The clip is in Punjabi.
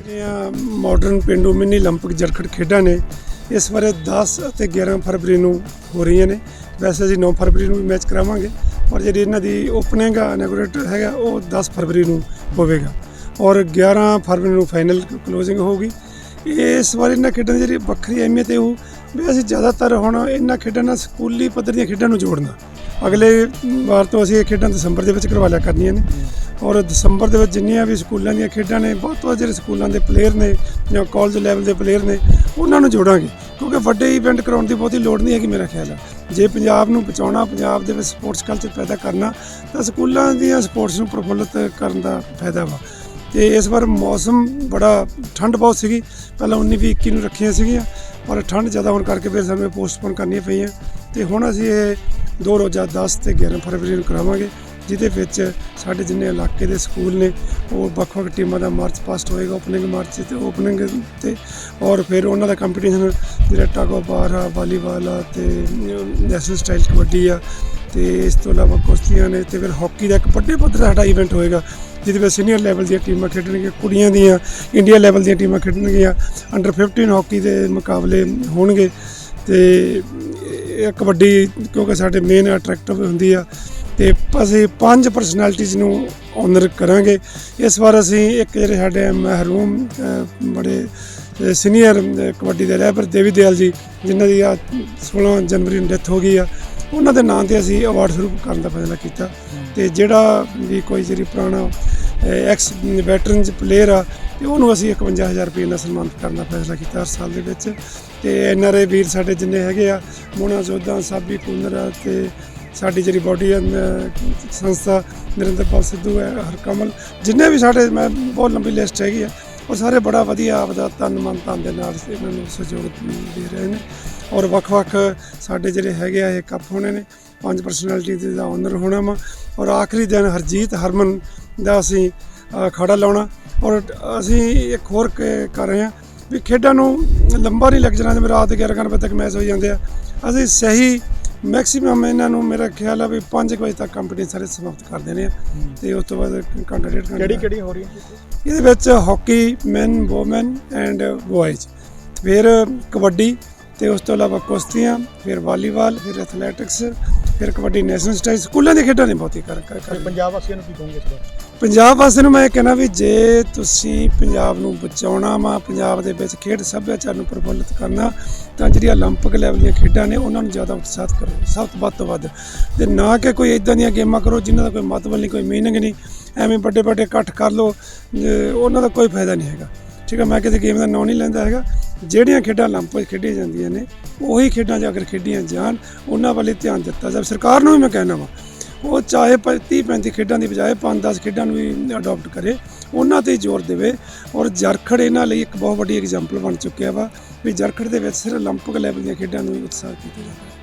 ਜਿਹੜੀਆਂ ਮਾਡਰਨ ਪਿੰਡੂ ਮਿੰਨੀ 올림픽 ਜਰਖੜ ਖੇਡਾਂ ਨੇ ਇਸ ਬਾਰੇ 10 ਅਤੇ 11 ਫਰਵਰੀ ਨੂੰ ਹੋ ਰਹੀਆਂ ਨੇ ਵੈਸੇ ਅਸੀਂ 9 ਫਰਵਰੀ ਨੂੰ ਵੀ ਮੈਚ ਕਰਾਵਾਂਗੇ ਪਰ ਜਿਹੜੀ ਇਹਨਾਂ ਦੀ ਓਪਨਿੰਗ ਇਨੋਗ੍ਰੇਟਰ ਹੈਗਾ ਉਹ 10 ਫਰਵਰੀ ਨੂੰ ਹੋਵੇਗਾ ਔਰ 11 ਫਰਵਰੀ ਨੂੰ ਫਾਈਨਲ ਕਲੋਜ਼ਿੰਗ ਹੋਊਗੀ ਇਸ ਵਾਰ ਇਹਨਾਂ ਖੇਡਾਂ ਦੀ ਜਿਹੜੀ ਵੱਖਰੀ ਅਹਿਮੀਅਤ ਹੈ ਉਹ ਵੀ ਅਸੀਂ ਜ਼ਿਆਦਾਤਰ ਹੁਣ ਇਹਨਾਂ ਖੇਡਾਂ ਨਾਲ ਸਕੂਲੀ ਪੱਧਰ ਦੀਆਂ ਖੇਡਾਂ ਨੂੰ ਜੋੜਨਾ ਅਗਲੇ ਵਾਰ ਤੋਂ ਅਸੀਂ ਇਹ ਖੇਡਾਂ ਦਸੰਬਰ ਦੇ ਵਿੱਚ ਕਰਵਾ ਲਿਆ ਕਰਨੀਆਂ ਨੇ। ਔਰ ਦਸੰਬਰ ਦੇ ਵਿੱਚ ਜਿੰਨੀਆਂ ਵੀ ਸਕੂਲਾਂ ਦੀਆਂ ਖੇਡਾਂ ਨੇ, ਬਹੁਤ ਬਹੁਤ ਜਿਹੜੇ ਸਕੂਲਾਂ ਦੇ ਪਲੇਅਰ ਨੇ ਜਾਂ ਕਾਲਜ ਲੈਵਲ ਦੇ ਪਲੇਅਰ ਨੇ, ਉਹਨਾਂ ਨੂੰ ਜੋੜਾਂਗੇ। ਕਿਉਂਕਿ ਵੱਡੇ ਇਵੈਂਟ ਕਰਾਉਣ ਦੀ ਬਹੁਤੀ ਲੋੜ ਨਹੀਂ ਹੈਗੀ ਮੇਰਾ ਖਿਆਲ ਹੈ ਜੇ ਪੰਜਾਬ ਨੂੰ ਬਚਾਉਣਾ, ਪੰਜਾਬ ਦੇ ਵਿੱਚ ਸਪੋਰਟਸ ਕਲਚਰ ਪੈਦਾ ਕਰਨਾ, ਤਾਂ ਸਕੂਲਾਂ ਦੀਆਂ ਸਪੋਰਟਸ ਨੂੰ ਪ੍ਰਫੁੱਲਤ ਕਰਨ ਦਾ ਫਾਇਦਾ ਵਾ। ਤੇ ਇਸ ਵਾਰ ਮੌਸਮ ਬੜਾ ਠੰਡ ਬਹੁਤ ਸੀਗੀ। ਪਹਿਲਾਂ 19 ਵੀ 21 ਨੂੰ ਰੱਖੀਆਂ ਸੀਗੀਆਂ ਔਰ ਠੰਡ ਜ਼ਿਆਦਾ ਹੋਣ ਕਰਕੇ ਫਿਰ ਸਾਨੂੰ ਪੋਸਟਪੋਨ ਕਰਨੀਆਂ ਪਈਆਂ। ਤੇ ਹੁਣ ਅਸੀਂ ਇਹ ਦੋ ਰੋਜ਼ਾ 10 ਤੇ 11 ਫਰਵਰੀ ਨੂੰ ਕਰਾਵਾਂਗੇ, ਜਿਹਦੇ ਵਿੱਚ ਸਾਡੇ ਜਿੰਨੇ ਇਲਾਕੇ ਦੇ ਸਕੂਲ ਨੇ, ਉਹ ਵੱਖ-ਵੱਖ ਟੀਮਾਂ ਦਾ ਮਾਰਚ ਪਾਸਟ ਹੋਏਗਾ ਓਪਨਿੰਗ ਮਾਰਚ ਤੇ ਓਪਨਿੰਗ ਤੇ, ਔਰ ਫਿਰ ਉਹਨਾਂ ਦਾ ਕੰਪੀਟੀਸ਼ਨ ਜਿਹੜਾ ਟਗ ਆਫ ਵਾਰ ਆ, ਵਾਲੀਬਾਲ ਆ ਤੇ ਨੈਸ਼ਨਲ ਸਟਾਈਲ ਕਬੱਡੀ ਆ ਤੇ ਇਸ ਤੋਂ ਇਲਾਵਾ ਕੁਸ਼ਤੀਆਂ ਨੇ ਤੇ ਫਿਰ ਹਾਕੀ ਦਾ ਇੱਕ ਵੱਡੇ ਪੱਧਰ ਦਾ ਸਾਡਾ ਇਵੈਂਟ ਹੋਏਗਾ, ਜਿਹਦੇ ਵਿੱਚ ਸੀਨੀਅਰ ਲੈਵਲ ਦੀਆਂ ਟੀਮਾਂ ਖੇਡਣਗੀਆਂ, ਕੁੜੀਆਂ ਦੀਆਂ ਇੰਡੀਆ ਲੈਵਲ ਦੀਆਂ ਟੀਮਾਂ ਖੇਡਣਗੀਆਂ ਅੰਡਰ 15 ਹਾਕੀ ਦੇ ਮੁਕਾਬਲੇ ਹੋਣਗੇ ਤੇ ਇਹ ਕਬੱਡੀ, ਕਿਉਂਕਿ ਸਾਡੇ ਮੇਨ ਅਟਰੈਕਟਿਵ ਹੁੰਦੀ ਆ, ਤੇ ਅਸੀਂ ਪੰਜ ਪਰਸਨੈਲਿਟੀਜ਼ ਨੂੰ ਆਨਰ ਕਰਾਂਗੇ। ਇਸ ਵਾਰ ਅਸੀਂ ਇੱਕ ਜਿਹੜੇ ਸਾਡੇ ਮਹਿਰੂਮ ਬੜੇ ਸੀਨੀਅਰ ਕਬੱਡੀ ਦੇ ਰਹਿਬਰ ਦੇਵੀ ਦਿਆਲ ਜੀ, ਜਿਨ੍ਹਾਂ ਦੀ ਆ 16 ਜਨਵਰੀ ਨੂੰ ਡੈਥ ਹੋ ਗਈ ਆ, ਉਹਨਾਂ ਦੇ ਨਾਂ ਤੇ ਅਸੀਂ ਅਵਾਰਡ ਸ਼ੁਰੂ ਕਰਨ ਦਾ ਫੈਸਲਾ ਕੀਤਾ। ਤੇ ਜਿਹੜਾ ਵੀ ਕੋਈ ਜਿਹੜੀ ਪੁਰਾਣਾ ਐਕਸ ਵੈਟਰਨ ਪਲੇਅਰ ਆ ਤੇ ਉਹਨੂੰ ਅਸੀਂ 51000 ਰੁਪਏ ਨਾਲ ਸਨਮਾਨਿਤ ਕਰਨ ਦਾ ਫੈਸਲਾ ਕੀਤਾ ਹਰ ਸਾਲ ਦੇ ਵਿੱਚ। ਤੇ ਐਨਆਰਏ ਵੀਰ ਸਾਡੇ ਜਿੰਨੇ ਹੈਗੇ ਆ, ਮੋਨਾ ਜੋਧਾ, ਸਾਬੀ ਕੁੰਦਰਾ ਤੇ ਸਾਡੀ ਜਿਹੜੀ ਬਾਡੀ ਸੰਸਥਾ ਨਰਿੰਦਰਪਾਲ ਸਿੱਧੂ ਹੈ, ਹਰਕਮਲ, ਜਿੰਨੇ ਵੀ ਸਾਡੇ, ਮੈਂ ਬਹੁਤ ਲੰਬੀ ਲਿਸਟ ਹੈਗੀ ਆ, ਉਹ ਸਾਰੇ ਬੜਾ ਵਧੀਆ ਆਪਦਾ ਤਨ ਮਨ ਧਨ ਦੇ ਨਾਲ ਇਹਨਾਂ ਨੂੰ ਸਹਿਯੋਗ ਦੇ ਰਹੇ ਨੇ। ਔਰ ਵੱਖ-ਵੱਖ ਸਾਡੇ ਜਿਹੜੇ ਹੈਗੇ ਆ, ਇਹ ਕੱਪ ਹੋਣੇ ਨੇ। ਪੰਜ ਪਰਸਨੈਲਿਟੀ ਦਾ ਆਨਰ ਹੋਣਾ ਵਾ। ਔਰ ਆਖਰੀ ਦਿਨ ਹਰਜੀਤ ਹਰਮਨ ਦਾ ਅਸੀਂ ਅ, ਅਖਾੜਾ ਲਾਉਣਾ। ਔਰ ਅਸੀਂ ਇੱਕ ਹੋਰ ਕਰ ਰਹੇ ਹਾਂ ਵੀ ਖੇਡਾਂ ਨੂੰ ਲੰਬਾ ਨਹੀਂ ਲੱਗ ਜਾਣਾ ਜਿਵੇਂ ਰਾਤ ਦੇ 11 ਵਜੇ ਤੱਕ ਮੈਚ ਹੋ ਜਾਂਦੇ ਆ। ਅਸੀਂ ਸਹੀ ਮੈਕਸਿਮਮ ਇਹਨਾਂ ਨੂੰ ਮੇਰਾ ਖਿਆਲ ਆ ਵੀ 5 ਵਜੇ ਤੱਕ ਕੰਪੀਟੀਸ਼ਨ ਸਾਰੇ ਸਮਾਪਤ ਕਰ ਦੇਣੇ ਆ। ਤੇ ਉਸ ਤੋਂ ਬਾਅਦ ਘੰਟਾ ਕਿਹੜੀ ਕਿਹੜੀ ਹੋ ਰਹੀ ਹੈ? ਇਹਦੇ ਵਿੱਚ hockey man woman and boys ਫਿਰ ਕਬੱਡੀ ਤੇ ਉਸ ਤੋਂ ਇਲਾਵਾ ਕੁਸ਼ਤੀਆਂ ਫਿਰ ਵਾਲੀਬਾਲ ਫਿਰ ਐਥਲੈਟਿਕਸ ਫਿਰ ਕਬੱਡੀ ਨੈਸ਼ਨਲ ਸਟਾਈਲ ਸਕੂਲਾਂ ਦੀਆਂ ਖੇਡਾਂ ਨੇ ਬਹੁਤੀ ਕਰ ਕਰ ਕਰ- ਪੰਜਾਬ ਵਾਸੀਆਂ ਨੂੰ ਕੀ ਕਹੋਗੇ ਇਸ ਵਾਰ ਪੰਜਾਬ ਵਾਸਤੇ ਨੂੰ ਮੈਂ ਇਹ ਕਹਿਣਾ ਵੀ ਜੇ ਤੁਸੀਂ ਪੰਜਾਬ ਨੂੰ ਬਚਾਉਣਾ ਵਾ ਪੰਜਾਬ ਦੇ ਵਿੱਚ ਖੇਡ ਸੱਭਿਆਚਾਰ ਨੂੰ ਪ੍ਰਫੁੱਲਿਤ ਕਰਨਾ ਤਾਂ ਜਿਹੜੀਆਂ 올림픽 ਲੈਵਲ ਦੀਆਂ ਖੇਡਾਂ ਨੇ ਉਹਨਾਂ ਨੂੰ ਜ਼ਿਆਦਾ ਉਤਸ਼ਾਹਿਤ ਕਰੋ ਸਭ ਤੋਂ ਵੱਧ ਤੋਂ ਵੱਧ ਤੇ ਨਾ ਕਿ ਕੋਈ ਇਦਾਂ ਦੀਆਂ ਗੇਮਾਂ ਕਰੋ ਜਿਨ੍ਹਾਂ ਦਾ ਕੋਈ ਮਤਲਬ ਨਹੀਂ ਕੋਈ ਮੀਨਿੰਗ ਨਹੀਂ ਐਵੇਂ ਵੱਡੇ ਵੱਡੇ ਇਕੱਠ ਕਰ ਲਓ ਅਹ ਉਹਨਾਂ ਦਾ ਕੋਈ ਫਾਇਦਾ ਨਹੀਂ ਹੈਗਾ ਠੀਕ ਹੈ ਮੈਂ ਕਿਸੇ ਗੇਮ ਦਾ ਨਾਂ ਨਹੀਂ ਲੈਂਦਾ ਹੈਗਾ ਜਿਹੜੀਆਂ ਖੇਡਾਂ 올림픽 ਖੇਡੀਆਂ ਜਾਂਦੀਆਂ ਨੇ ਉਹੀ ਖੇਡਾਂ ਜੇ ਅਗਰ ਖੇਡੀਆਂ ਜਾਣ ਉਹਨਾਂ ਵੱਲ ਹੀ ਧਿਆਨ ਦਿੱਤਾ ਜਾਵੇ ਸਰਕਾਰ ਨੂੰ ਵੀ ਮੈਂ ਕਹਿਣਾ ਵਾ ਉਹ ਚਾਹੇ 30 35 ਖੇਡਾਂ ਦੀ ਬਜਾਏ 5-10 ਖੇਡਾਂ ਨੂੰ ਵੀ ਅਡਾਪਟ ਕਰੇ ਉਹਨਾਂ ਤੇ ਹੀ ਜ਼ੋਰ ਦੇਵੇ ਔਰ ਜਰਖੜ ਇਹਨਾਂ ਲਈ ਇੱਕ ਬਹੁਤ ਵੱਡੀ ਐਗਜ਼ਾਮਪਲ ਬਣ ਚੁੱਕਿਆ ਵਾ ਵੀ ਜਰਖੜ ਦੇ ਵਿੱਚ ਸਿਰ 올림픽 ਲੈਵਲ ਦੀਆਂ ਖੇਡਾਂ ਨੂੰ ਵੀ ਉਤਸ਼ਾਹ ਕੀਤਾ ਜਾਂਦਾ ਹੈ